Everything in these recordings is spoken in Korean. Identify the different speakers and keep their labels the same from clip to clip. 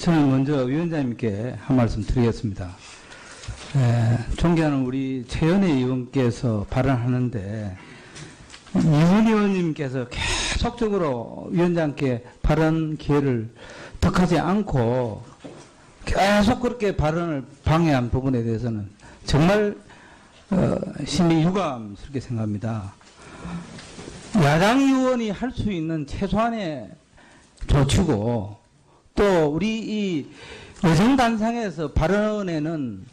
Speaker 1: 저는 먼저 위원장님께 한 말씀 드리겠습니다. 에, 존경하는 우리 최연혜 의원께서 발언하는데 이훈 의원님께서 계속적으로 위원장께 발언 기회를 덕하지 않고 계속 그렇게 발언을 방해한 부분에 대해서는 정말 어, 심히 유감스럽게 생각합니다. 야당 의원이 할 수 있는 최소한의 조치고 또 우리 이 의정단상에서 발언에는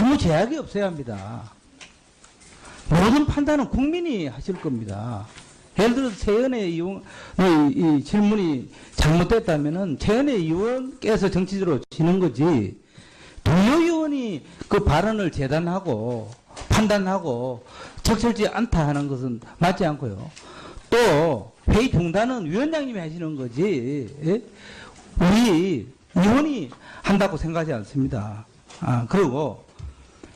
Speaker 1: 아무 제약이 없어야 합니다. 모든 판단은 국민이 하실 겁니다. 예를 들어서 최연의 의원의 이 질문이 잘못됐다면은 최연의 의원께서 정치적으로 지는 거지 동료 의원이 그 발언을 재단하고 판단하고 적절치 않다 하는 것은 맞지 않고요. 또 회의 중단은 위원장님이 하시는 거지 예? 우리 의원이 한다고 생각하지 않습니다. 아 그리고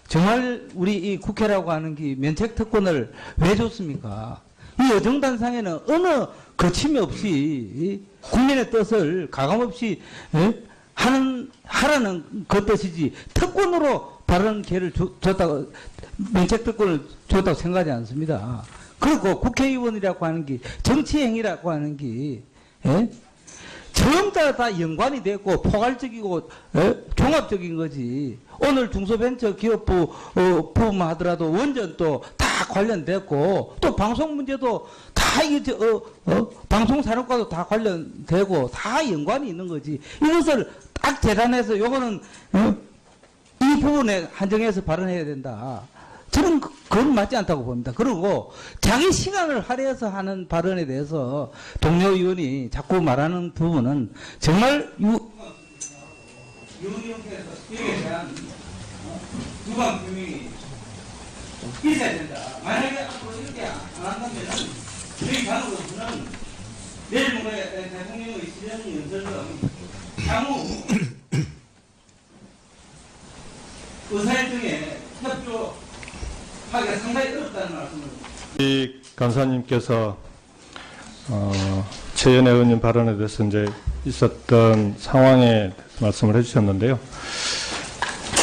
Speaker 1: 정말 우리 이 국회라고 하는 게 면책 특권을 왜 줬습니까? 이 여정단상에는 어느 거침이 없이 이 국민의 뜻을 가감 없이 예? 하는 하라는 그 뜻이지 특권으로 발언 기회를 주- 줬다고 면책 특권을 줬다고 생각하지 않습니다. 그리고 국회의원이라고 하는 게 정치 행위라고 하는 게 예? 전부 다, 다 연관이 되고 포괄적이고 예? 종합적인 거지. 오늘 중소벤처기업부 어, 부만 하더라도 원전 또 다 관련됐고 또 방송 문제도 다 이게 저, 어, 어? 방송 산업과도 다 관련되고 다 연관이 있는 거지. 이것을 딱 재단해서 요거는 어? 이 부분에 한정해서 발언해야 된다. 저는 그- 그건 맞지 않다고 봅니다. 그리고 자기 시간을 할애해서 하는 발언에 대해서 동료 의원이 자꾸 말하는 부분은 정말 유, 유의원께서 이에 대한 유감 규명이 있어야 된다. 만약에 앞으로 이렇게 안 한다면은 저희 당으로서는 내일 모레 대통령의 시정 연설은 향후 의사일정에 협조 하기가 상당히 어렵다는 말씀을
Speaker 2: 이 간사님께서 어, 최연애 의원님 발언에 대해서 이제 있었던 상황에 말씀을 해주셨는데요.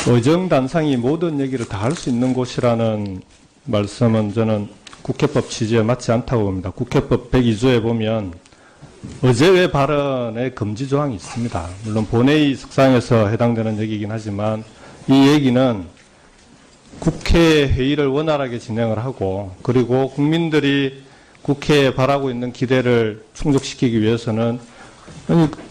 Speaker 2: 의정단상이 모든 얘기를 다 할 수 있는 곳이라는 말씀은 저는 국회법 취지에 맞지 않다고 봅니다. 국회법 102조에 보면 의제외 발언의 금지 조항이 있습니다. 물론 본회의 석상에서 해당되는 얘기이긴 하지만 이 얘기는 국회 회의를 원활하게 진행을 하고 그리고 국민들이 국회에 바라고 있는 기대를 충족시키기 위해서는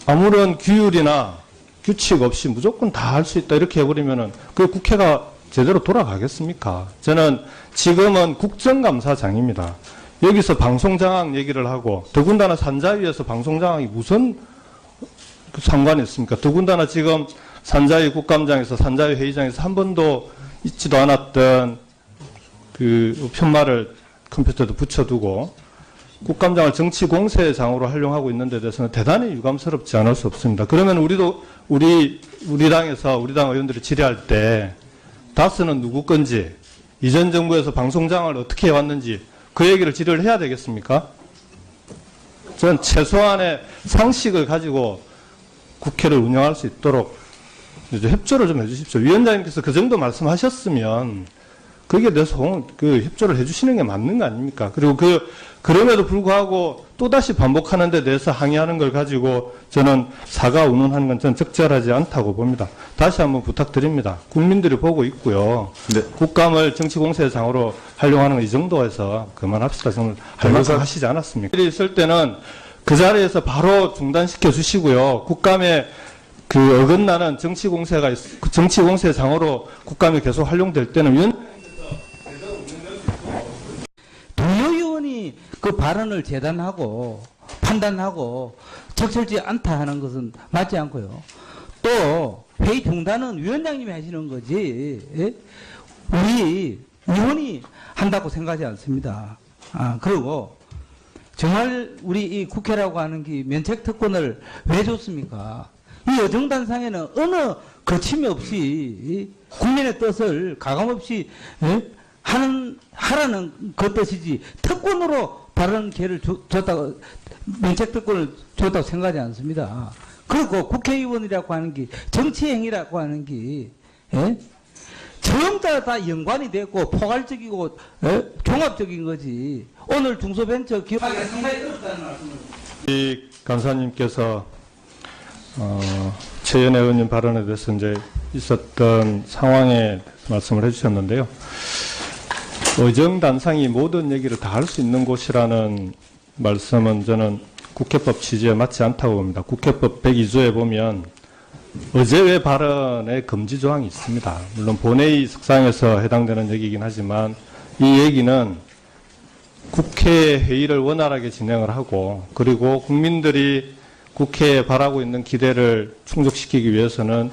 Speaker 2: 아무런 규율이나 규칙 없이 무조건 다 할 수 있다 이렇게 해버리면은 그 국회가 제대로 돌아가겠습니까? 저는 지금은 국정감사장입니다. 여기서 방송장악 얘기를 하고 더군다나 산자위에서 방송장악이 무슨 그 상관이 있습니까? 더군다나 지금 산자위 국감장에서 산자위 회의장에서 한 번도 있지도 않았던 그 편말을 컴퓨터에도 붙여두고 국감장을 정치 공세장으로 활용하고 있는 데 대해서는 대단히 유감스럽지 않을 수 없습니다. 그러면 우리도 우리 우리 당에서 우리 당 의원들이 질의할 때 다스는 누구 건지 이전 정부에서 방송장을 어떻게 해왔는지 그 얘기를 질의를 해야 되겠습니까? 전 최소한의 상식을 가지고 국회를 운영할 수 있도록 이제 협조를 좀 해주십시오. 위원장님께서 그 정도 말씀하셨으면 거기에 대해서 홍- 그 협조를 해주시는 게 맞는 거 아닙니까? 그리고 그 그럼에도 불구하고 또 다시 반복하는 데 대해서 항의하는 걸 가지고 저는 사과 운운하는 건 저는 적절하지 않다고 봅니다. 다시 한번 부탁드립니다. 국민들이 보고 있고요.
Speaker 3: 네.
Speaker 2: 국감을 정치 공세장으로 활용하는 건 이 정도에서 그만합시다. 저는 할 만큼 하시지 않았습니까? 있을 때는 그 자리에서 바로 중단시켜 주시고요. 국감에 그 어긋나는 정치 공세가 있- 그 정치 공세 장으로 국감이 계속 활용될 때는 위원
Speaker 1: 동료 의원이 그 발언을 재단하고 판단하고 적절치 않다 하는 것은 맞지 않고요. 또 회의 중단은 위원장님이 하시는 거지 예? 우리 의원이 한다고 생각하지 않습니다. 아 그리고 정말 우리 이 국회라고 하는 게 면책 특권을 왜 줬습니까? 이 여정단상에는 어느 거침이 없이 이 국민의 뜻을 가감 없이 예? 하는 하라는 그 뜻이지 특권으로 발언 기회를 주- 줬다고 면책 특권을 줬다고 생각하지 않습니다. 그리고 국회의원이라고 하는 게 정치행위라고 하는 게 예? 전부 다, 다 연관이 되고 포괄적이고 예? 종합적인 거지. 오늘 중소벤처 기업하기가 상당히 어렵다는 말씀을.
Speaker 2: 이 간사님께서 어, 최연애 의원님 발언에 대해서 이제 있었던 상황에 말씀을 해주셨는데요. 의정단상이 모든 얘기를 다 할 수 있는 곳이라는 말씀은 저는 국회법 취지에 맞지 않다고 봅니다. 국회법 102조에 보면 의제외 발언의 금지 조항이 있습니다. 물론 본회의 석상에서 해당되는 얘기이긴 하지만 이 얘기는 국회 회의를 원활하게 진행을 하고 그리고 국민들이 국회에 바라고 있는 기대를 충족시키기 위해서는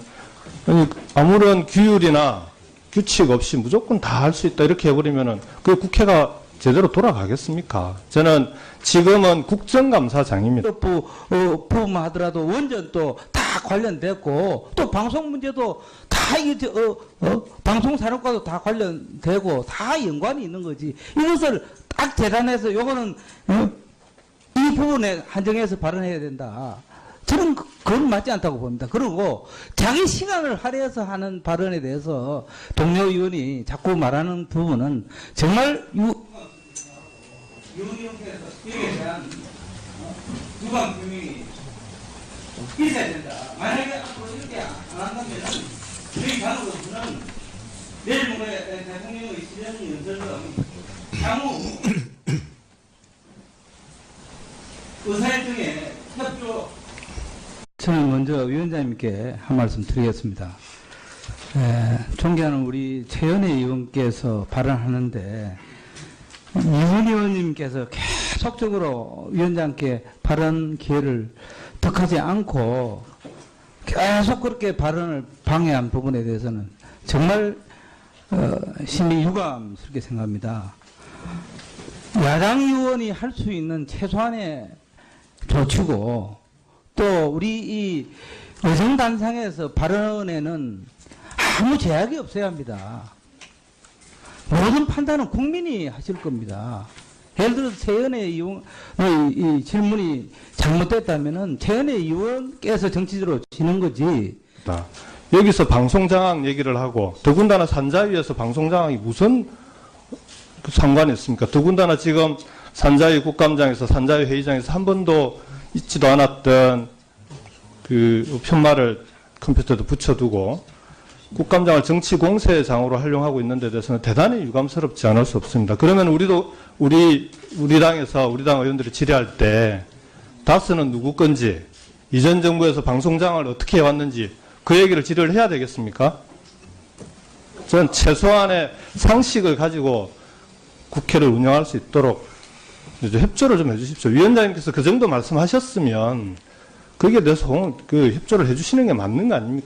Speaker 2: 아무런 규율이나 규칙 없이 무조건 다 할 수 있다 이렇게 해버리면은 그 국회가 제대로 돌아가겠습니까? 저는 지금은 국정감사장입니다.
Speaker 1: 부, 어, 부만 하더라도 원전 또 다 관련됐고 또 방송 문제도 다 이게 저, 어, 어, 방송 산업과도 다 관련되고 다 연관이 있는 거지 이것을 딱 재단해서 요거는 어, 이 부분에 한정해서 발언해야 된다. 저는 그- 그건 맞지 않다고 봅니다. 그리고 자기 시간을 할애해서 하는 발언에 대해서 동료 의원이 자꾸 말하는 부분은 정말 유, 유의원께서 이에 대한 유감 규명이 있어야 된다. 만약에 앞으로 이렇게 안 한다면 저희 당으로서는 내일 모레 대통령의 시정 연설은 향후 의사일정에 협조 저는 먼저 위원장님께 한 말씀 드리겠습니다. 에, 존경하는 우리 최연혜 의원께서 발언하는데 이훈 의원님께서 계속적으로 위원장께 발언 기회를 덕하지 않고 계속 그렇게 발언을 방해한 부분에 대해서는 정말 어, 심히 유감스럽게 생각합니다. 야당 의원이 할 수 있는 최소한의 조치고 또 우리 이 의정단상에서 발언에는 아무 제약이 없어야 합니다. 모든 판단은 국민이 하실 겁니다. 예를 들어서 최연의 의원의 이 질문이 잘못됐다면은 최연의 의원께서 정치적으로 지는 거지.
Speaker 2: 다. 여기서 방송장악 얘기를 하고 더군다나 산자위에서 방송장악이 무슨 그 상관이 있습니까? 더군다나 지금 산자위 국감장에서 산자위 회의장에서 한 번도 있지도 않았던 그 편말을 컴퓨터도 붙여두고 국감장을 정치 공세장으로 활용하고 있는 데 대해서는 대단히 유감스럽지 않을 수 없습니다. 그러면 우리도 우리 우리 당에서 우리 당 의원들이 질의할 때 다스는 누구 건지 이전 정부에서 방송장을 어떻게 해왔는지 그 얘기를 질의를 해야 되겠습니까? 저는 최소한의 상식을 가지고 국회를 운영할 수 있도록 이제 협조를 좀 해주십시오. 위원장님께서 그 정도 말씀하셨으면 거기에 대해서 그 협조를 해주시는 게 맞는 거 아닙니까?